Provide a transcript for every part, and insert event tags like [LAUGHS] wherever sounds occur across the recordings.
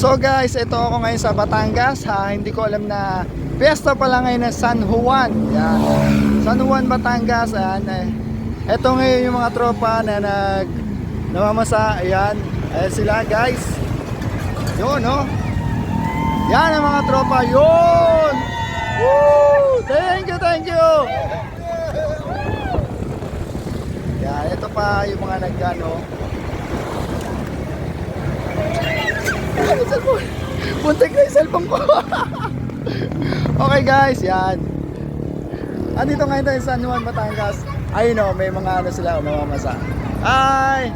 So guys, ito ako ngayon sa Batangas. Ha, hindi ko alam na piyesta pala ngayon ng San Juan. Yan. San Juan, Batangas. Ayan. Eh. Ito ngayon yung mga tropa na nag namamasa. Ayan. Ayan sila guys. Yun, no? Yan ang mga tropa. Yun! Woo! Thank you, thank you! Yan, ito pa yung mga nagano. Ay, yung cellphone. Buntik na yung cellphone ko. [LAUGHS] okay guys, yan. Andito ngayon tayo sa San Juan, Batangas. Ayun o, may mga ano sila, mamamasa. Hi!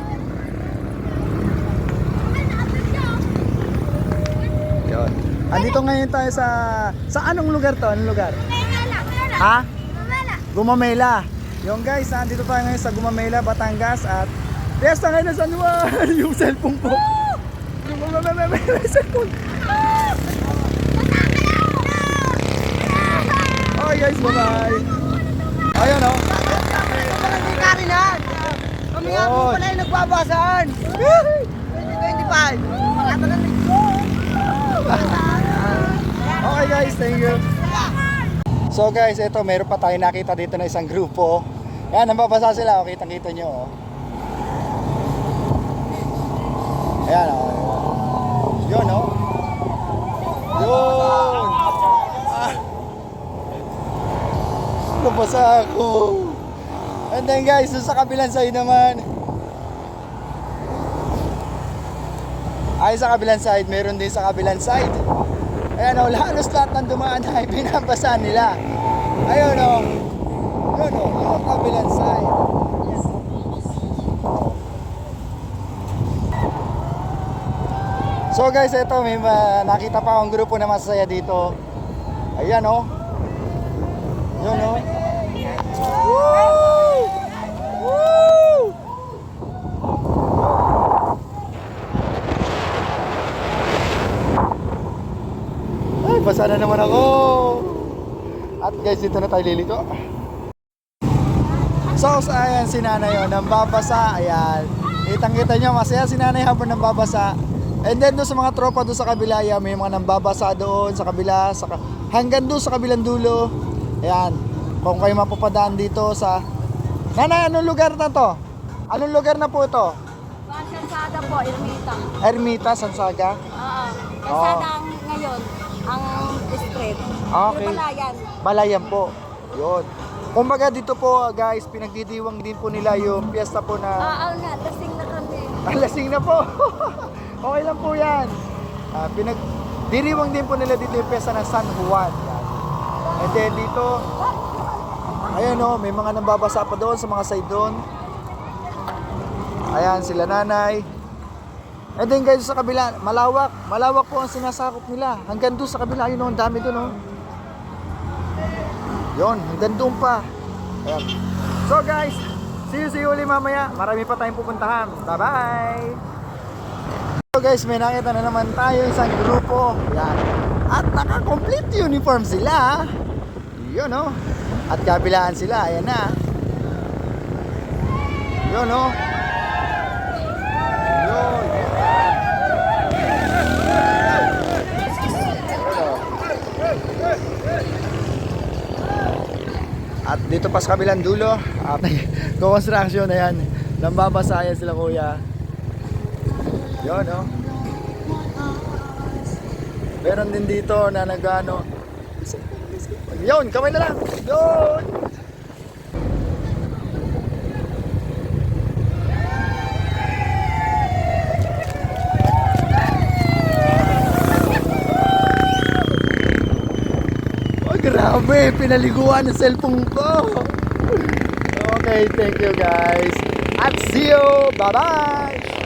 Yun. Andito ngayon tayo sa... Sa anong lugar to? Anong lugar? Ha? Gumamela. Yung guys, andito tayo ngayon sa Gumamela, Batangas at Fiesta ngayon ng San Juan! [LAUGHS] yung cellphone ko. Yung may cellphone. Okay guys, bye-bye. Ayun oh. Ha. Kami nga po pala yung nagbabasaan. 2025. Makata [LAUGHS] na rin. Okay guys, thank you. So guys, ito meron pa tayo nakita dito na isang grupo. Yan, nambabasa sila. O, kitang-kita nyo. Oh. Ayan, oh. Yun, oh. Yun. Ah. Nabasa ako. And then guys, sa kabilang side naman. Ay, sa kabilang side, meron din sa kabilang side. Ayan o, halos lahat ng dumaan ay [LAUGHS] binabasa nila. Ayun o. Yun o, yung kabilang side. So guys, ito may ma- nakita pa akong grupo na masaya dito. Ayan o. Yun o. Woo! Woo! Ay, basa na naman ako. At guys, dito na tayo liliko. So, sa ayan si nanay yun, nang babasa, ayan. Kitang-kita nyo, masaya si nanay habang nang babasa. And then doon sa mga tropa doon sa kabila, ayan, may mga nang babasa doon sa kabila, sa, hanggang doon sa kabilang dulo. Ayan, kung kayo mapapadaan dito sa... Nanay, anong lugar na to? Anong lugar na po ito? Kalsada po, Ermita. Ermita, Sansaga? Oo. Kalsada ang ngayon, ang street. Okay. Yung Balayan. Balayan po. Yun. Kumbaga dito po guys, pinagdidiwang din po nila yung piyesta po na Ah, ah, nga, lasing na kami. Ang [LAUGHS] lasing na po. [LAUGHS] okay lang po yan. Ah, pinagdiriwang din po nila dito yung piyesta ng San Juan. And then dito, ayan o, may mga nambabasa pa doon sa mga side doon. Ayan, sila nanay. And then guys, sa kabila, malawak. Malawak po ang sinasakop nila. Hanggang doon sa kabila, yun o, ang dami doon o. Yon, hanggang doon pa. Ayan. So guys, see you, see you ulit mamaya. Marami pa tayong pupuntahan. Bye-bye! So guys, may nakita na naman tayo isang grupo. Yan. At naka-complete uniform sila. Yun oh. At kabilaan sila. Ayan na. Yun oh. Yun. At dito pa sa kabilang dulo, at [LAUGHS] construction na yan. Nambabasa yan sila kuya. Yun, oh. Meron din dito na nagano. Yun, kamay na lang. Yun. Oh, grabe, pinaliguan ng cellphone ko. Okay, thank you guys. At see you. Bye-bye.